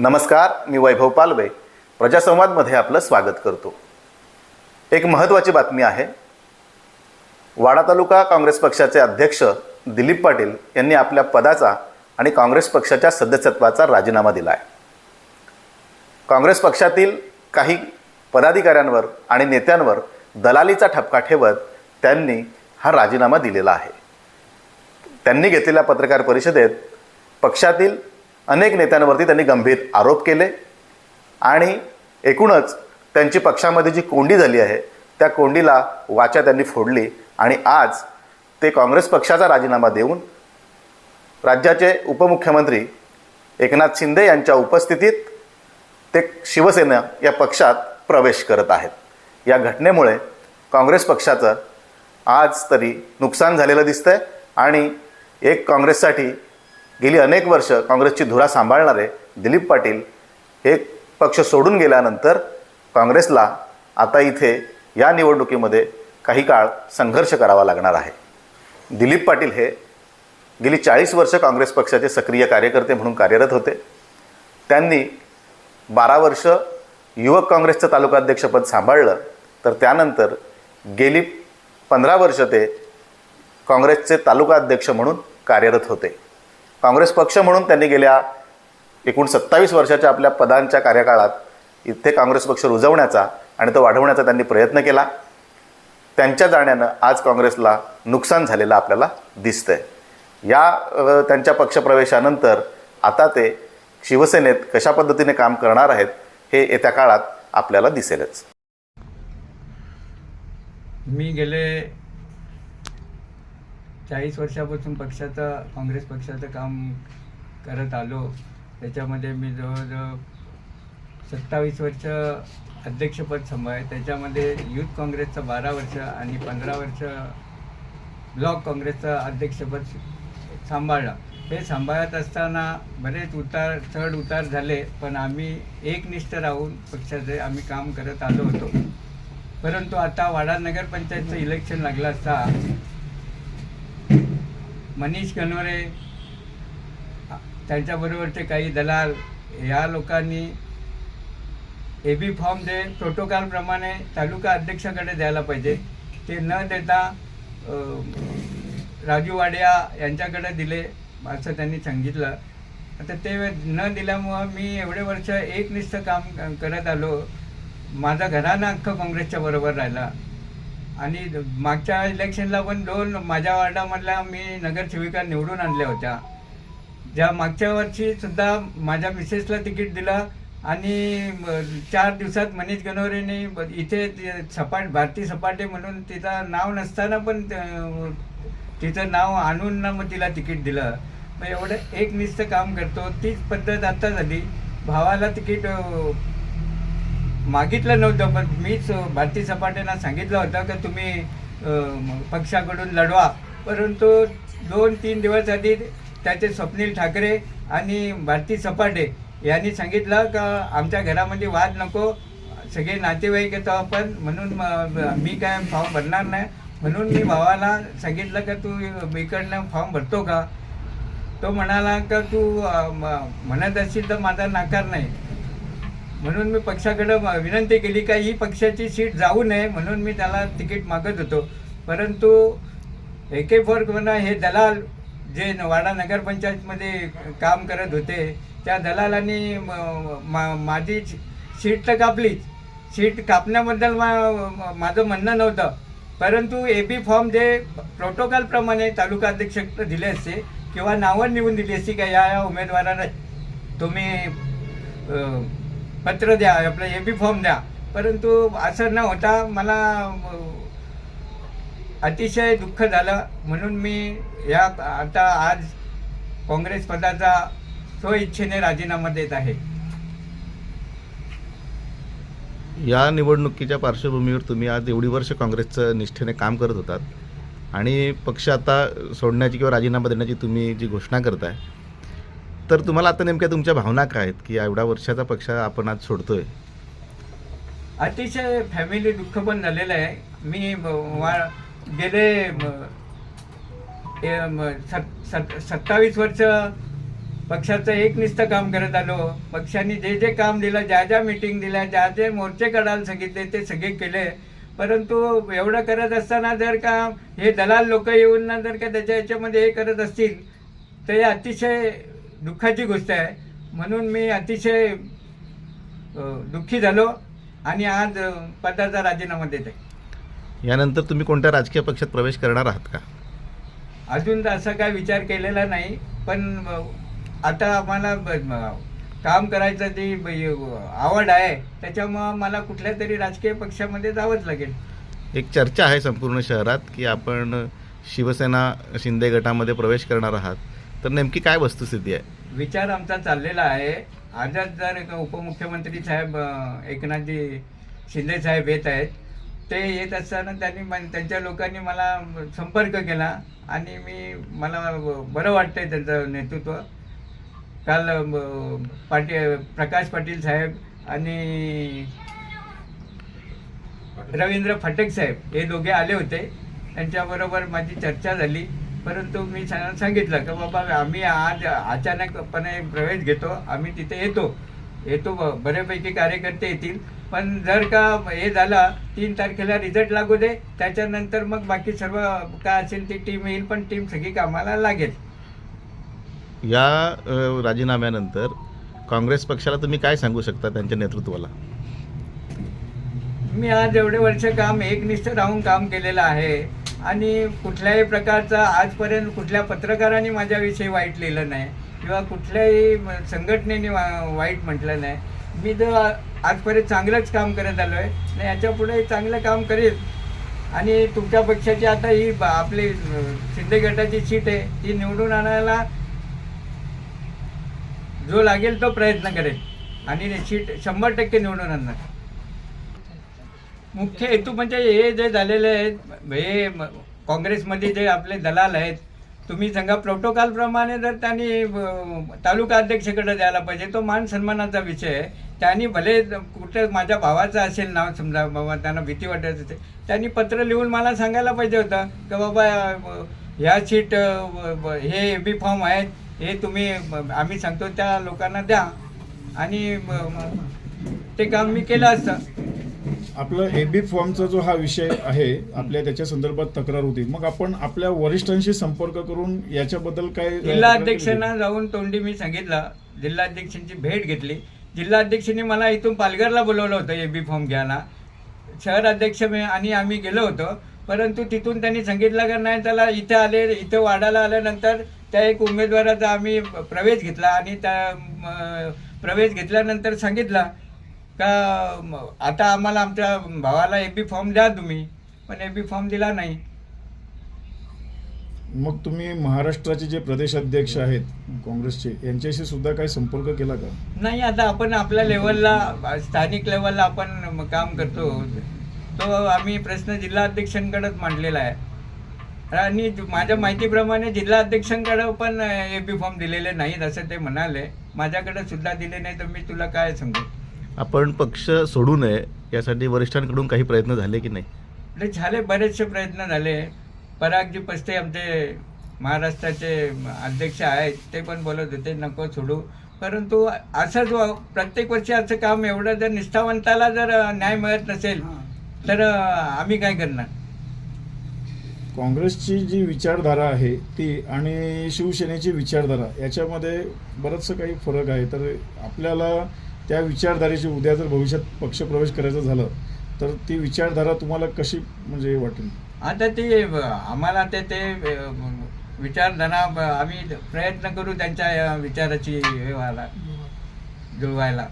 नमस्कार मी वैभव पालवे. प्रजासंवादमध्ये आपलं स्वागत करतो. एक महत्त्वाची बातमी आहे. वाडा तालुका काँग्रेस पक्षाचे अध्यक्ष दिलीप पाटील यांनी आपल्या पदाचा आणि काँग्रेस पक्षाच्या सदस्यत्वाचा राजीनामा दिला आहे. काँग्रेस पक्षातील काही पदाधिकाऱ्यांवर आणि नेत्यांवर दलालीचा ठपका ठेवत त्यांनी हा राजीनामा दिलेला आहे. त्यांनी घेतलेल्या पत्रकार परिषदेत पक्षातील अनेक नेत्यांवरती त्यांनी गंभीर आरोप केले आणि एकूणच त्यांची पक्षामध्ये जी कोंडी झाली आहे त्या कोंडीला वाचा त्यांनी फोडली आणि आज ते काँग्रेस पक्षाचा राजीनामा देऊन राज्याचे उपमुख्यमंत्री एकनाथ शिंदे यांच्या उपस्थितीत ते शिवसेना या पक्षात प्रवेश करत आहेत. या घटनेमुळे काँग्रेस पक्षाचं आज तरी नुकसान झालेलं दिसतंय आणि एक काँग्रेससाठी गेली अनेक वर्ष काँग्रेसची धुरा सांभाळणारे दिलीप पाटील हे पक्ष सोडून गेल्यानंतर काँग्रेसला आता इथे या निवडणुकीमध्ये काही काळ संघर्ष करावा लागणार आहे. दिलीप पाटील हे गेली चाळीस वर्ष काँग्रेस पक्षाचे सक्रिय कार्यकर्ते म्हणून कार्यरत होते. त्यांनी बारा वर्ष युवक काँग्रेसचं तालुकाध्यक्षपद सांभाळलं तर त्यानंतर गेली पंधरा वर्ष ते काँग्रेसचे तालुका अध्यक्ष म्हणून कार्यरत होते. काँग्रेस पक्ष म्हणून त्यांनी गेल्या एकूण सत्तावीस वर्षाच्या आपल्या पदांच्या कार्यकाळात इथे काँग्रेस पक्ष रुजवण्याचा आणि तो वाढवण्याचा त्यांनी प्रयत्न केला. त्यांच्या जाण्यानं आज काँग्रेसला नुकसान झालेलं आपल्याला दिसतंय. या त्यांच्या पक्षप्रवेशानंतर आता ते शिवसेनेत कशा पद्धतीने काम करणार आहेत हे येत्या काळात आपल्याला दिसेलच. मी गेले चाळीस वर्षापासून पक्षाचं काँग्रेस पक्षाचं काम करत आलो. त्याच्यामध्ये मी जवळजवळ सत्तावीस वर्ष अध्यक्षपद सांभाळ त्याच्यामध्ये युथ काँग्रेसचं बारा वर्ष आणि पंधरा वर्ष ब्लॉक काँग्रेसचं अध्यक्षपद सांभाळलं. हे सांभाळत असताना बरेच उतार चढ उतार झाले पण आम्ही एकनिष्ठ राहून पक्षाचे आम्ही काम करत आलो होतो. परंतु आता वाडा नगरपंचायतचं इलेक्शन लागलं असता मनीष कनवरे त्यांच्याबरोबरचे काही दलाल या लोकांनी ए बी फॉर्म जे प्रोटोकॉलप्रमाणे तालुका अध्यक्षाकडे द्यायला पाहिजे. ते न देता राजू वाडिया यांच्याकडे दिले असं त्यांनी सांगितलं. आता ते न दिल्यामुळं मी एवढे वर्ष एकनिष्ठ काम करत आलो. माझा घराणं अख्खं काँग्रेसच्या बरोबर राहिला. आणि मागच्या इलेक्शनला पण दोन माझ्या वार्डामधल्या मी नगरसेविका निवडून आणल्या होत्या. ज्या मागच्या वर्षी सुद्धा माझ्या मिसेसला तिकीट दिलं आणि चार दिवसात मनीष गणोरेने ब- इथे सपाट भारती सपाटे म्हणून तिचं नाव नसताना पण तिचं नाव आणून ना मग तिला तिकीट दिलं. मग एवढं एकनिष्ठ काम करतो. तीच पद्धत आता झाली. भावाला तिकीट मागितलं नव्हतं पण मीच भारती सपाटेंना सांगितलं होतं की तुम्ही पक्षाकडून लढवा. परंतु दोन तीन दिवस आधी त्याचे स्वप्नील ठाकरे आणि भारती सपाटे यांनी सांगितलं का आमच्या घरामध्ये वाद नको सगळे नातेवाईक येतो आपण म्हणून मी काय फॉर्म भरणार नाही. म्हणून मी भावाला सांगितलं का तू इकडनं फॉर्म भरतो का? तो म्हणाला का तू म- म्हणत असशील तर माझा नाकार नाही. म्हणून मी पक्षाकडे विनंती केली का ही पक्षाची सीट जाऊ नये म्हणून मी त्याला तिकीट मागत होतो. परंतु एके फोर म्हणा हे दलाल जे वाडा नगरपंचायतमध्ये काम करत होते त्या दलालांनी म- मा- माझी सीट तर कापलीच. सीट कापण्याबद्दल मा- माझं म्हणणं नव्हतं. परंतु ए बी फॉर्म जे प्रोटोकॉलप्रमाणे तालुका अध्यक्ष दिले असते किंवा नावं निवून दिली असती का या या उमेदवाराला तुम्ही पत्र द्या आपलं ए बी फॉर्म द्या. परंतु असं न होता मला अतिशय दुःख झालं. म्हणून मी या आता आज काँग्रेस पदाचा स्वइच्छेने राजीनामा देत आहे. या निवडणुकीच्या पार्श्वभूमीवर तुम्ही आज एवढी वर्ष काँग्रेसचं निष्ठेने काम करत होतात. आणि पक्ष आता सोडण्याची किंवा राजीनामा देण्याची तुम्ही जी घोषणा करताय तर तुम्हाला आता नेमक्या तुमच्या भावना काय आहेत? की एवढ्या वर्षाचा पक्ष आपण आज सोडतोय. अतिशय फॅमिली दुःख पण झालेलं आहे. मी वा गेले ए- म- सत- सत- सत्तावीस वर्ष पक्षाचं एकनिष्ठ काम करत आलो. पक्षाने जे जे काम दिलं ज्या ज्या मिटिंग दिल्या ज्या जे मोर्चे काढायला सांगितले ते सगळे केले. परंतु एवढं करत असताना जर का हे दलाल लोक येऊन ना जर का त्याच्या याच्यामध्ये हे करत असतील तर हे अतिशय दुःखाची गोष्ट आहे. म्हणून मी अतिशय दुःखी झालो आणि आज पदाचा राजीनामा देते यानंतर तुम्ही कोणत्या राजकीय पक्षात प्रवेश करणार आहात का? अजून तर असा काय विचार केलेला नाही पण आता आम्हाला काम करायचं जी आवड आहे त्याच्यामुळं मला कुठल्या तरी राजकीय पक्षामध्ये जावंच लागेल. एक चर्चा आहे संपूर्ण शहरात की आपण शिवसेना शिंदे गटामध्ये प्रवेश करणार आहात. तर नेमकी काय वस्तुस्थिती आहे? विचार आमचा चाललेला आहे. आजच जर का उपमुख्यमंत्री साहेब एकनाथजी शिंदे साहेब येत आहेत. ते येत असताना त्यांनी मन- त्यांच्या लोकांनी मला संपर्क केला आणि मी मला बरं वाटतंय त्यांचं नेतृत्व. काल पाटी पाटील प्रकाश पाटील साहेब आणि रवींद्र फटक साहेब हे दोघे आले होते. त्यांच्याबरोबर माझी चर्चा झाली. परंतु मी सांग- सांगितलं की बाबा आम्ही आज अचानकपणे प्रवेश घेतो आम्ही तिथे येतो. येतो बऱ्यापैकी कार्यकर्ते येतील. पण जर का हे झालं तीन तारखेला रिझल्ट लागू दे त्याच्यानंतर मग बाकी सर्व काय असेल ती टीम येईल पण टीम सगळी कामाला लागेल. या राजीनाम्यानंतर काँग्रेस पक्षाला तुम्ही काय सांगू शकता त्यांच्या नेतृत्वाला? मी आज एवढे वर्ष काम एकनिष्ठ राहून काम केलेलं आहे. आणि कुठल्याही प्रकारचा आजपर्यंत कुठल्या पत्रकारांनी माझ्याविषयी वाईट लिहिलं नाही किंवा कुठल्याही संघटनेने वा- वाईट म्हटलं नाही. मी तर आजपर्यंत चांगलंच काम करत आलो आहे आणि याच्यापुढे चांगलं काम करेल. आणि तुमच्या पक्षाची आता ही आपली सिद्ध शिंदे गटाची सीट आहे ती निवडून आणायला जो लागेल तो प्रयत्न करेल. आणि सीट शंभर टक्के निवडून आणणार. मुख्य हेतू म्हणजे हे जे झालेले आहेत हे काँग्रेसमध्ये जे आपले दलाल आहेत तुम्ही सांगा प्रोटोकॉलप्रमाणे जर त्यांनी तालुका अध्यक्षकडे द्यायला पाहिजे तो मान सन्मानाचा विषय आहे. त्यांनी भले कुठं माझ्या भावाचं असेल नाव समजा बाबा त्यांना भीती वाटायचं ते त्यांनी पत्र लिहून मला सांगायला पाहिजे होतं की बाबा ह्या सीट हे ब- हे बी फॉर्म आहेत हे तुम्ही आम्ही सांगतो त्या लोकांना द्या. आणि ते काम मी केलं असतं. आपलं एबी फॉर्मचा जो हा विषय आहे आपल्या त्याच्या संदर्भात तक्रार होती. मग आपण आपल्या वरिष्ठांशी संपर्क करून याच्याबद्दल काय जिल्हाध्यक्षांना जाऊन तोंडी मी सांगितलं. जिल्हाध्यक्षांची भेट घेतली. जिल्हाध्यक्षांनी मला इथून पालघरला बोलवलं होतं ए बी फॉर्म घ्यायला. शहर अध्यक्ष आणि आम्ही गेलो होतो. परंतु तिथून त्यांनी सांगितलं का नाही त्याला इथे आले इथे वाढायला आल्यानंतर त्या एक उमेदवाराचा आम्ही प्रवेश घेतला आणि त्या प्रवेश घेतल्यानंतर सांगितलं का आता आम्हाला आमच्या भावाला ए बी फॉर्म द्या तुम्ही पण ए बी फॉर्म दिला नाही. मग तुम्ही महाराष्ट्राचे जे प्रदेश अध्यक्ष आहेत काँग्रेसचे यांच्याशी सुद्धा काही संपर्क केला का? नाही आता आपण आपल्या लेवलला स्थानिक लेवलला आपण काम करतो. तो आम्ही प्रश्न जिल्हाध्यक्षांकडेच मांडलेला आहे. आणि माझ्या माहितीप्रमाणे जिल्हाध्यक्षांकडे पण ए बी फॉर्म दिलेले नाहीत असं ते म्हणाले. माझ्याकडे सुद्धा दिले नाही तर मी तुला काय सांगू? आपण पक्ष सोडू नये यासाठी वरिष्ठांकडून काही प्रयत्न झाले की नाही? आपले झाले बरेचसे प्रयत्न झाले. परागजी पस्ते आमचे महाराष्ट्राचे अध्यक्ष आहेत ते पण बोलत होते नको सोडू. परंतु असंच व- प्रत्येक वर्षी असं काम एवढं जर निष्ठावंताला जर न्याय मिळत नसेल तर आम्ही काय करणार? काँग्रेसची जी विचारधारा आहे ती आणि शिवसेनेची विचारधारा याच्यामध्ये बरंचसं काही फरक आहे. तर आपल्याला त्या विचारधारेची उद्या जर भविष्यात पक्षप्रवेश करायचं झालं तर ती विचारधारा तुम्हाला कशी म्हणजे वाटेल? आता ते आम्हाला ते ते विचारधारा आम्ही प्रयत्न करू त्यांच्या विचाराची हे व्हायला जुळवायला.